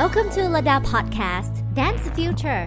Welcome to Lada Podcast Dance Future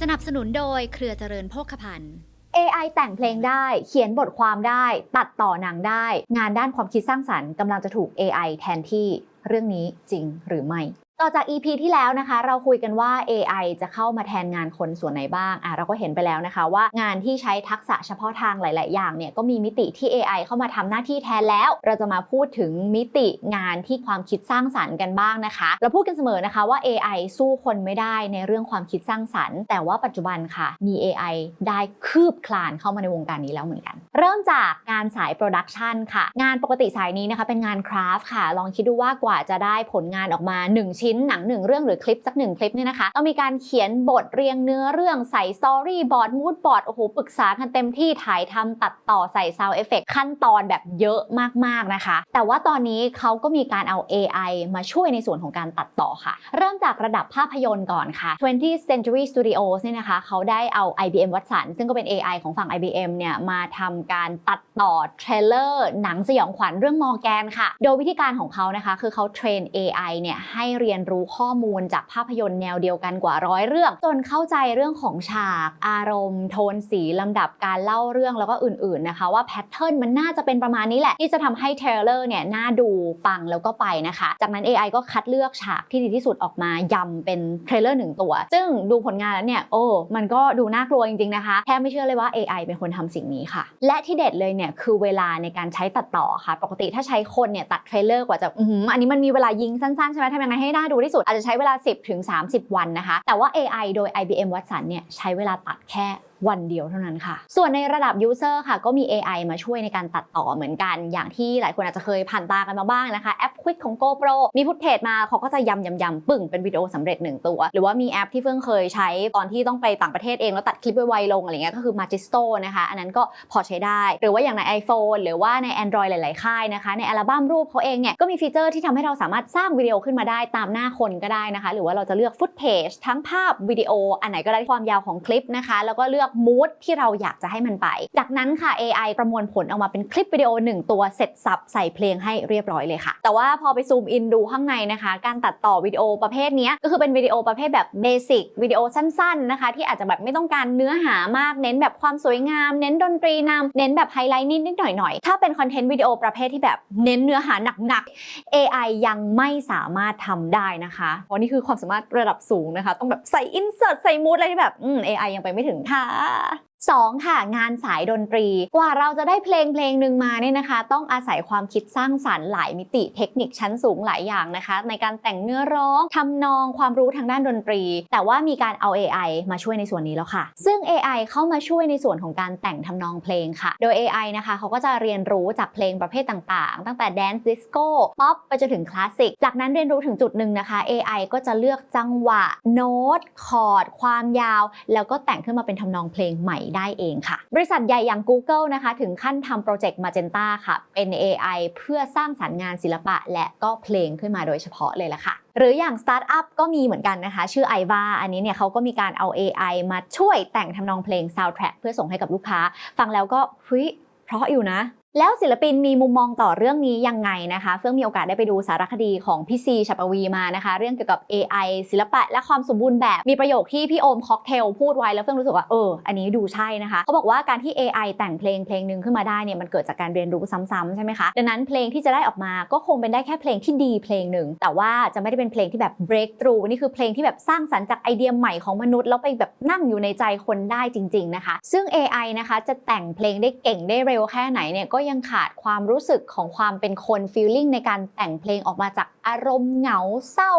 สนับสนุนโดยเครือเจริญโภคภัณฑ์ AI แต่งเพลงได้ เขียนบทความได้ ตัดต่อหนังได้ งานด้านความคิดสร้างสรรค์กำลังจะถูก AI แทนที่ เรื่องนี้จริงหรือไม่ ต่อจาก EP ที่แล้วนะคะ เราคุยกันว่า AI จะเข้ามาแทนงานคนส่วนไหนบ้างอะเราก็เห็นไปแล้วนะคะ ว่างานที่ใช้ทักษะเฉพาะทางหลาย ๆ อย่างเนี่ยก็มีมิติที่ AI เข้ามาทำหน้าที่แทนแล้ว เราจะมาพูดถึงมิติงานที่ความคิดสร้างสรรค์กันบ้างนะคะ เราพูดกันเสมอนะคะว่า AI สู้คนไม่ได้ในเรื่องความคิดสร้างสรรค์ แต่ว่าปัจจุบันค่ะมี AI ได้คืบคลานเข้ามาในวงการนี้แล้วเหมือนกัน เริ่มจากงานสายโปรดักชันค่ะงานปกติสายนี้นะคะเป็นงานคราฟต์ค่ะลองคิดดูว่ากว่าจะได้ผลงานออกมา1ชิ้นหนังหนึ่งเรื่องหรือคลิปสักหนึ่งคลิปเนี่ยนะคะต้องมีการเขียนบทเรียงเนื้อเรื่องใส่สตอรี่บอร์ดมูดบอร์ดโอ้โหปรึกษากันเต็มที่ถ่ายทำตัดต่อใส่ซาวเอฟเฟกขั้นตอนแบบเยอะมากๆนะคะ แต่ว่าตอนนี้เขาก็มีการเอา AI มาช่วยในส่วนของการตัดต่อค่ะ เริ่มจากระดับภาพยนตร์ก่อนค่ะ 20th Century Studios เนี่ยนะคะเขาได้เอา IBM Watson ซึ่งก็เป็น AI ของฝั่ง IBM เนี่ยมาทำการตัดต่อเทรลเลอร์หนังสยองขวัญเรื่องมอร์แกนค่ะ โดยวิธีการของเขานะคะ คือเขาเทรน AI เนี่ยให้เรียนรู้ข้อมูลจากภาพยนตร์แนวเดียวกันกว่าร้อยเรื่อง จนเข้าใจเรื่องของฉาก อารมณ์ โทนสีลำดับการเล่าเรื่องแล้วก็อื่นๆนะคะ ว่าแพทเทิร์นมันน่าจะเป็นประมาณนี้แหละ ที่จะทำให้เทรลเลอร์เนี่ยน่าดูปังแล้วก็ไปนะคะ จากนั้น AI ก็คัดเลือกฉากที่ดีที่สุดออกมายำเป็นเทรลเลอร์หนึ่งตัว ซึ่งดูผลงานแล้วเนี่ยโอ้มันก็ดูน่ากลัวจริงๆนะคะแทบไม่เชื่อเลยว่า AI เป็นคนทำสิ่งนี้ค่ะ และที่เด็ดเลยเนี่ยคือเวลาในการใช้ตัดต่อค่ะ ปกติถ้าใช้คนเนี่ยตัดเทรลเลอร์กว่าจะอื้มอันนี้มันมีเวลายิงสั้นๆใช่ไหมทำยังไงให้น่าดูที่สุดอาจจะใช้เวลา 10ถึง30 วันนะคะ แต่ว่า AI โดย IBM Watson เนี่ยใช้เวลาตัดแค่ วันเดียวเท่านั้นค่ะ ส่วนในระดับ user ค่ะ ก็มี AI มาช่วยในการตัดต่อเหมือนกัน อย่างที่หลายคนอาจจะเคยผ่านตากันมาบ้างนะคะ แอป Quick ของ GoPro มีฟุตเทจมาเขาก็จะยำยำยำปึ่งเป็นวิดีโอสำเร็จหนึ่งตัว หรือว่ามีแอปที่เพิ่งเคยใช้ตอนที่ต้องไปต่างประเทศเองแล้วตัดคลิปไวๆลงอะไรเงี้ยก็คือ Magisto นะคะ อันนั้นก็พอใช้ได้ หรือว่าอย่างใน iPhone หรือว่าใน Android หลาย ๆ ค่ายนะคะ ในอัลบั้มรูปเขาเองเนี่ยก็มีฟีเจอร์ที่ทำให้เราสามารถสร้างวิดีโอขึ้นมาได้ตามหน้าคนก็ได้นะคะ หรือว่าเราจะเลือกฟุตเทจทั้งภาพวิดีโออันไหนก็ได้ความยาวของคลิปนะคะแล้วก็เลือกมูดที่เราอยากจะให้มันไป จากนั้นค่ะ AI ประมวลผลออกมาเป็นคลิปวิดีโอหนึ่งตัวเสร็จสับใส่เพลงให้เรียบร้อยเลยค่ะ แต่ว่าพอไปซูมอินดูข้างในนะคะ การตัดต่อวิดีโอประเภทนี้ก็คือเป็นวิดีโอประเภทแบบเบสิกวิดีโอสั้นๆนะคะ ที่อาจจะแบบไม่ต้องการเนื้อหามาก เน้นแบบความสวยงาม เน้นดนตรีนำเน้นแบบไฮไลท์นิดๆหน่อยๆถ้าเป็นคอนเทนต์วิดีโอประเภทที่แบบเน้นเนื้อหาหนักๆ AI ยังไม่สามารถทำได้นะคะเพราะนี่คือความสามารถระดับสูงนะคะ ต้องแบบใส่อินเสิร์ตใส่มูดอะไรที่แบบอืม AI ยังไปไม่ถึงค่ะ Bye. 2ค่ะงานสายดนตรีกว่าเราจะได้เพลงเพลงหนึ่งมาเนี่ยนะคะ ต้องอาศัยความคิดสร้างสารรค์หลายมิติเทคนิคชั้นสูงหลายอย่างนะคะ ในการแต่งเนื้อร้องทำนองความรู้ทางด้านดนตรี แต่ว่ามีการเอา AI มาช่วยในส่วนนี้แล้วค่ะ ซึ่ง AI เข้ามาช่วยในส่วนของการแต่งทำนองเพลงค่ะ โดย AI นะคะเขาก็จะเรียนรู้จากเพลงประเภทต่างๆ ตั้งแต่แดนซ์ดิสโก้ป๊อปไปจนถึงคลาสสิกจากนั้นเรียนรู้ถึงจุดหนึ่งนะคะ AI ก็จะเลือกจังหวะโน้ตคอร์ดความยาว แล้วก็แต่งขึ้นมาเป็นทำนองเพลงใหม่ได้เองค่ะ บริษัทใหญ่อย่าง Google นะคะ ถึงขั้นทำโปรเจกต์ Magenta ค่ะ เป็น AI เพื่อสร้างสรรค์งานศิลปะ และก็เพลงขึ้นมาโดยเฉพาะเลยละค่ะ หรืออย่างสตาร์ทอัพก็มีเหมือนกันนะคะ ชื่อ iVa อันนี้เนี่ยเขาก็มีการเอา AI มาช่วยแต่งทำนองเพลงซาวด์แทร็กเพื่อส่งให้กับลูกค้า ฟังแล้วก็เฮ้ยเพราะอยู่นะแล้วศิลปินมีมุมมองต่อเรื่องนี้ยังไงนะคะ เฟื่องมีโอกาสได้ไปดูสารคดีของพี่ซีชัปวีมานะคะ เรื่องเกี่ยวกับ AI ศิลปะและความสมบูรณ์แบบ มีประโยคที่พี่โอมค็อกเทลพูดไว้แล้วเฟื่องรู้สึกว่าเออ อันนี้ดูใช่นะคะ เขาบอกว่าการที่ AI แต่งเพลงเพลงหนึ่งขึ้นมาได้เนี่ยมันเกิดจากการเรียนรู้ซ้ำๆใช่ไหมคะ ดังนั้นเพลงที่จะได้ออกมาก็คงเป็นได้แค่เพลงที่ดีเพลงหนึ่ง แต่ว่าจะไม่ได้เป็นเพลงที่แบบ break through นี่คือเพลงที่แบบสร้างสรรค์จากไอเดียใหม่ของมนุษย์แล้วไปแบบนั่งอยู่ในใจคนได้จริง ๆนะคะ ซึ่ง AI นะคะจะแต่งเพลงได้เก่งได้เร็วแค่ไหนเนี่ยก็ยังขาดความรู้สึกของความเป็นคนฟีลลิ่งในการแต่งเพลงออกมาจากอารมณ์เหงาเศร้า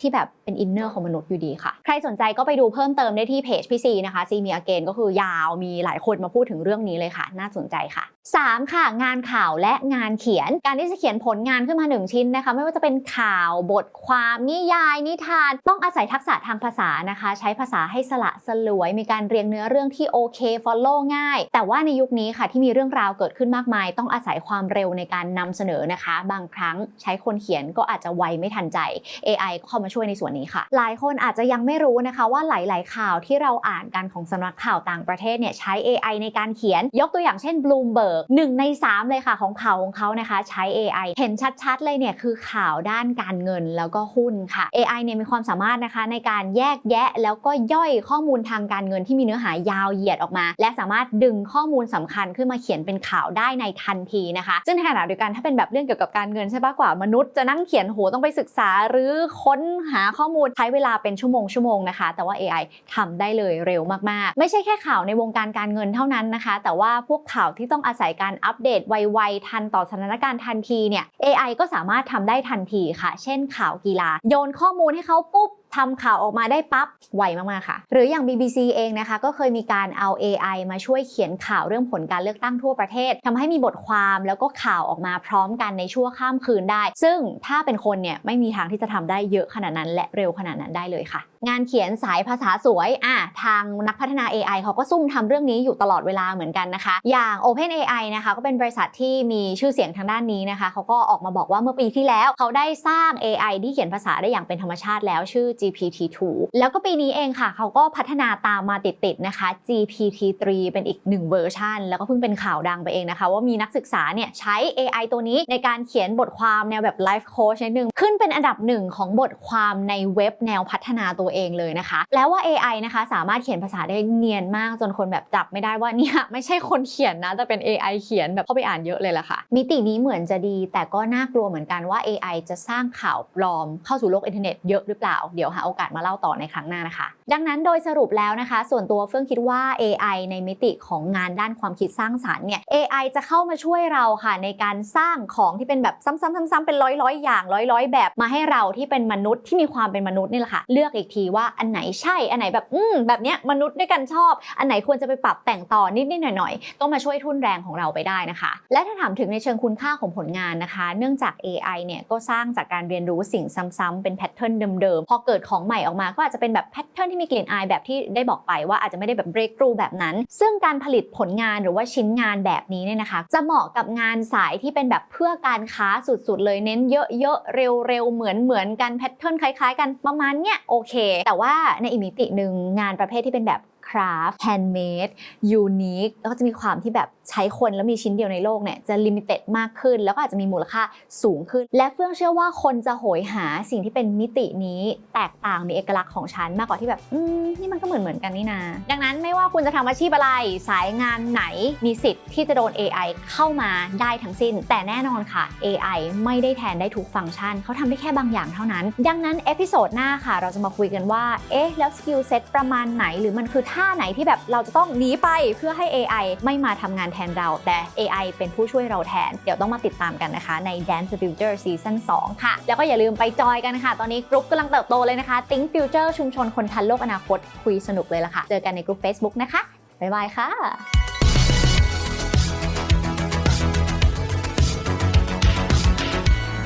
ที่แบบเป็นอินเนอร์ของมนุษย์อยู่ดีค่ะ ใครสนใจก็ไปดูเพิ่มเติมได้ที่เพจพี่ซีนะคะซีมีอเกนก็คือยาวมีหลายคนมาพูดถึงเรื่องนี้เลยค่ะ น่าสนใจค่ะ 3 ค่ะ งานข่าวและงานเขียน การที่จะเขียนผลงานขึ้นมา 1 ชิ้นนะคะ ไม่ว่าจะเป็นข่าวบทความนิยาย นิทาน ต้องอาศัยทักษะทางภาษานะคะ ใช้ภาษาให้สละสลวย มีการเรียงเนื้อเรื่องที่โอเค follow ง่าย แต่ว่าในยุคนี้ค่ะที่มีเรื่องราวเกิดขึ้นมากมาย ต้องอาศัยความเร็วในการนำเสนอนะคะ บางครั้งใช้คนเขียนก็อาจจะไวไม่ทันใจ AI ก็เข้ามาช่วยในส่วนนี้ค่ะ หลายคนอาจจะยังไม่รู้นะคะว่าหลาย ๆ ข่าวที่เราอ่านกันของสำนักข่าวต่างประเทศเนี่ยใช้ AI ในการเขียนยกตัวอย่างเช่น Bloomberg หนึ่งใน 3 เลยค่ะของข่าวของเขานะคะ ใช้ AI เห็นชัดๆ เลยเนี่ยคือข่าวด้านการเงินแล้วก็หุ้นค่ะ AI เนี่ยมีความสามารถนะคะในการแยกแยะแล้วก็ย่อยข้อมูลทางการเงินที่มีเนื้อหายาวเหยียดออกมา และสามารถดึงข้อมูลสำคัญขึ้นมาเขียนเป็นข่าวได้ในทันทีนะคะ ซึ่งในขณะเดียวกันถ้าเป็นแบบเรื่องเกี่ยวกับการเงินใช่ปะกว่ามนุษย์จะนั่งเขียนโหต้องไปศึกษาหรือค้นหาข้อมูลใช้เวลาเป็นชั่วโมงชั่วโมงนะคะ แต่ว่า AI ทำได้เลยเร็วมากๆ ไม่ใช่แค่ข่าวในวงการการเงินเท่านั้นนะคะ แต่ว่าพวกข่าวที่ต้องอาศัยการอัปเดตไวๆทันต่อสถานการณ์ทันทีเนี่ย AI ก็สามารถทำได้ทันทีค่ะ เช่นข่าวกีฬา โยนข้อมูลให้เขาปุ๊บ ทำข่าวออกมาได้ปั๊บไวมากๆค่ะ หรืออย่าง BBC เองนะคะ ก็เคยมีการเอา AI มาช่วยเขียนข่าวเรื่องผลการเลือกตั้งทั่วประเทศทำให้มีบทความแล้วก็ข่าวออกมาพร้อมกันในชั่วข้ามคืนได้ ซึ่งถ้าเป็นคนเนี่ยไม่มีทางที่จะทำได้เยอะขนาดนั้น และเร็วขนาดนั้นได้เลยค่ะ งานเขียนสายภาษาสวยอะทางนักพัฒนา AI เขาก็ซุ่มทำเรื่องนี้อยู่ตลอดเวลาเหมือนกันนะคะ อย่าง OpenAI นะคะก็เป็นบริษัทที่มีชื่อเสียงทางด้านนี้นะคะเขาก็ออกมาบอกว่าเมื่อปีที่แล้ว เขาได้สร้าง AI ที่เขียนภาษาได้อย่างเป็นธรรมชาติแล้วชื่อ GPT-2 แล้วก็ปีนี้เองค่ะ เขาก็พัฒนาตามมาติดๆนะคะ GPT-3 เป็นอีกหนึ่งเวอร์ชันแล้วก็เพิ่งเป็นข่าวดังไปเองนะคะ ว่ามีนักศึกษาเนี่ยใช้ AI ตัวนี้ในการเขียนบทความแนวแบบ Life Coach นิดนึง ขึ้นเป็นอันดับหนึ่งของบทความในเว็บแนวพัฒนาตัวเองเลยนะคะ แล้วว่า AI นะคะสามารถเขียนภาษาได้เนียนมากจนคนแบบจับไม่ได้ว่าเนี่ยไม่ใช่คนเขียนนะแต่เป็น AI เขียนแบบเข้าไปอ่านเยอะเลยล่ะค่ะ มิตินี้เหมือนจะดี แต่ก็น่ากลัวเหมือนกันว่า AI จะสร้างข่าวปลอมเข้าสู่โลกอินเทอร์เน็ตเยอะหรือเปล่าเดี๋ยวหาโอกาสมาเล่าต่อในครั้งหน้านะคะ ดังนั้นโดยสรุปแล้วนะคะ ส่วนตัวเฟื่องคิดว่า AI ในมิติของงานด้านความคิดสร้างสารรค์เนี่ย AI จะเข้ามาช่วยเราค่ะในการสร้างของที่เป็นแบบซ้ำๆๆๆ เป็นร้อยๆ อย่างร้อยๆ แบบมาให้เราที่เป็นมนุษย์ที่มีความเป็นมนุษย์นี่แหละค่ะ เลือกอีกทีว่าอันไหนใช่อันไหนแบบอืมแบบเนี้ยมนุษย์ด้วยกันชอบ อันไหนควรจะไปปรับแต่งต่อนิดๆหน่อยๆก็มาช่วยทุ่นแรงของเราไปได้นะคะ และถ้าถามถึงในเชิงคุณค่าของผลงานนะคะ เนื่องจาก AI เนี่ยก็สร้างจากการเรียนรู้สิ่งซ้ำๆเป็นแพทเทิร์นเดิมๆพอเกิดของใหม่ออกมาก็อาจจะเป็นแบบแพทเทิร์นที่มีกลิ่นอายแบบที่ได้บอกไปว่าอาจจะไม่ได้แบบเบรกทรูแบบนั้น ซึ่งการผลิตผลงานหรือว่าชิ้นงานแบบนี้เนี่ยนะคะ จะเหมาะกับงานสายที่เป็นแบบเพื่อการค้าสุดๆเลยเน้นเยอะๆเร็วๆเหมือนเหมือนกันแพทเทิร์นคล้ายๆ กันประมาณเนี้ยโอเค แต่ว่าในอีกมิติหนึ่งงานประเภทที่เป็นแบบ คราฟต์แฮนด์เมดยูนิคแล้วก็จะมีความที่แบบใช้คนแล้วมีชิ้นเดียวในโลกเนี่ยจะลิมิเต็ดมากขึ้น แล้วก็อาจจะมีมูลค่าสูงขึ้น และเฟื่องเชื่อว่าคนจะโหยหาสิ่งที่เป็นมิตินี้แตกต่างมีเอกลักษณ์ของฉันมากกว่าที่แบบอืมนี่มันก็เหมือนเหมือนกันนี่นา ดังนั้นไม่ว่าคุณจะทำอาชีพอะไรสายงานไหนมีสิทธิ์ที่จะโดน AI เข้ามาได้ทั้งสิ้น แต่แน่นอนค่ะ AI ไม่ได้แทนได้ทุกฟังก์ชันเขาทำได้แค่บางอย่างเท่านั้น ดังนั้นเอพิโซดหน้าค่ะ เราจะมาคุยกันว่าเอ๊ะแล้วสกิลเซ็ตประมาณไหนหรือมันคือท่าาไหนที่แบบเราจะต้องหนีไปเพื่อให้ AI ไม่มาทำงานแทนเรา แต่ AI เป็นผู้ช่วยเราแทน เดี๋ยวต้องมาติดตามกันนะคะใน Dance Future Season 2 ค่ะ แล้วก็อย่าลืมไปจอยกันค่ะ ตอนนี้กรุ๊ปกำลังเติบโตเลยนะคะ Think Future ชุมชนคนทันโลกอนาคตคุยสนุกเลยละค่ะ เจอกันในกลุ่ม Facebook นะคะ บ๊ายบายค่ะ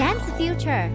Dance Future